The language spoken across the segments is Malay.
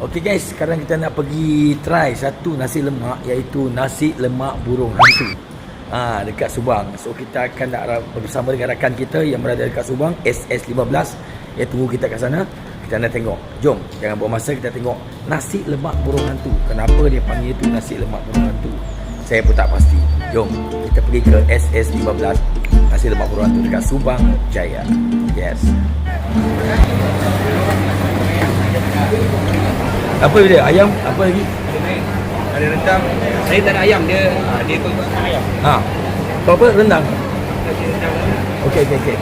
Okey guys, sekarang kita nak pergi try satu nasi lemak iaitu nasi lemak burung hantu. Ha, dekat Subang. So kita akan nak bersama dengan rakan kita yang berada dekat Subang SS15 yang tunggu kita kat sana. Kita nak tengok. Jom, jangan buang masa kita tengok nasi lemak burung hantu. Kenapa dia panggil itu nasi lemak burung hantu? Saya pun tak pasti. Jom, kita pergi ke SS15 nasi lemak burung hantu dekat Subang Jaya. Yes. Apa dia? Ayam? Apa lagi? Ada rendang. Saya tak ada ayam dia. ah, Dia pun tak ayam. Ha. Kau apa? Rendang? Okey, okey, okey.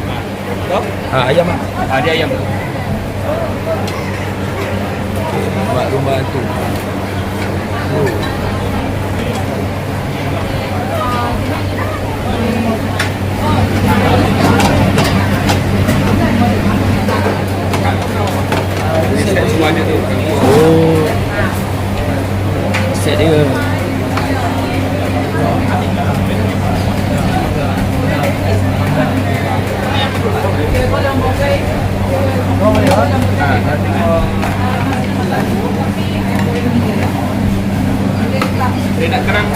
Kau? Ha, ayam ah. Ah, dia ayam. Mak rumah tu. Oh. Semua ada tu. Oh. Set dia. Ah, dah tengok. Dia nak kerang.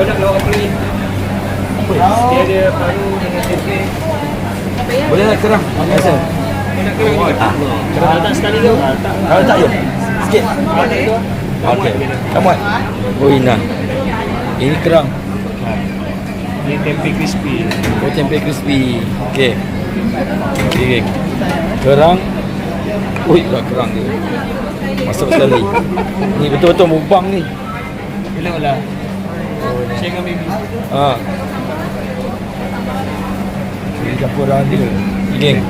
Kau nak lauk apa ni? Dia ada paru dengan tempe. Boleh tak kerang? Biasa. Kau nak kerang ni? Ah. Kerang tak sekali tu. Kalau tak ya. Sikit. Okey. Kamu buat. Oh, Ina. Ini kerang. Ni tempe crispy. Oh, tempe crispy. Okey. Okey. Kerang. Ui, tak kerang dia. Masuk sekali. Ni betul-betul mukbang ni. Kena lah. Dengan baby. Ha. Ini campuran dia. Geng.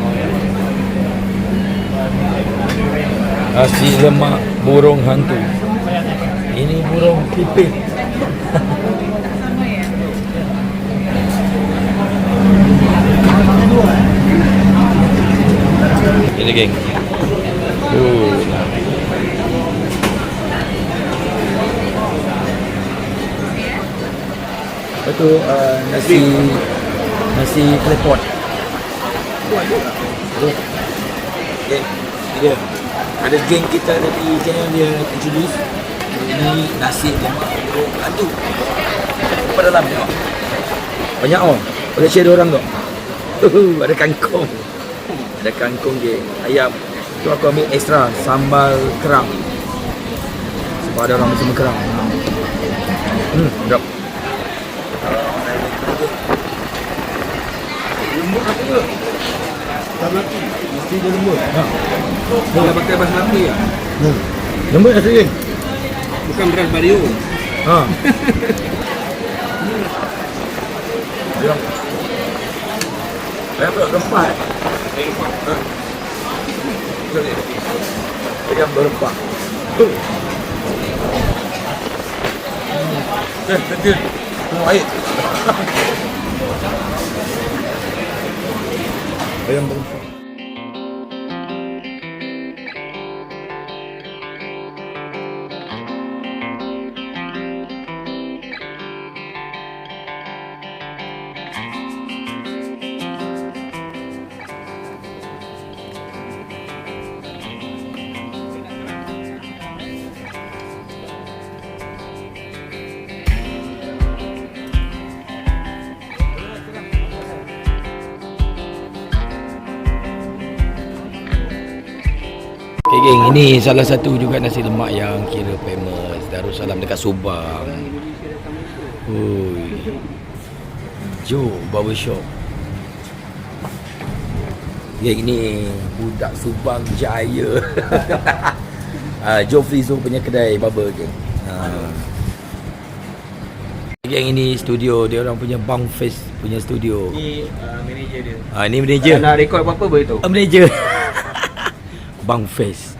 Nasi lemak burung hantu. Ini burung pipit. Ini geng. Uh. Lepas tu uh, nasi nasi klepot. Geng. Ni dia. Ada geng kita tadi channel dia introduce. Ini nasi lemak burung hantu. Apa dalam tengok. Banyak oh. Boleh share dua orang. Uh, ada kangkung. Ada kangkung geng. Ayam. Tu aku ambil extra sambal kerang. Sebab ada orang bersama kerang. Hmm, sedap. Lembut apa ke? Basmati. Mesti dia lembut. Ha. Dia dah pakai basmati lah. Lembut nasi geng. Bukan beras bario. Ha. Dia. Saya pula rempah. eh. Saya. Ha. Dia berempah. Huh. Eh, kecil. Mau air. Ayam ini salah satu juga nasi lemak yang kira famous Darussalam dekat Subang. Hui. Jo Barbershop. Geng ini budak Subang Jaya. ah, Joe Frizo punya kedai barber geng. Ah. Geng ini studio dia orang punya Bang Face punya studio. Ni uh, manager dia. Ah ini manager. Nak rekod apa-apa boleh tu. Ah, manager. Bang Face.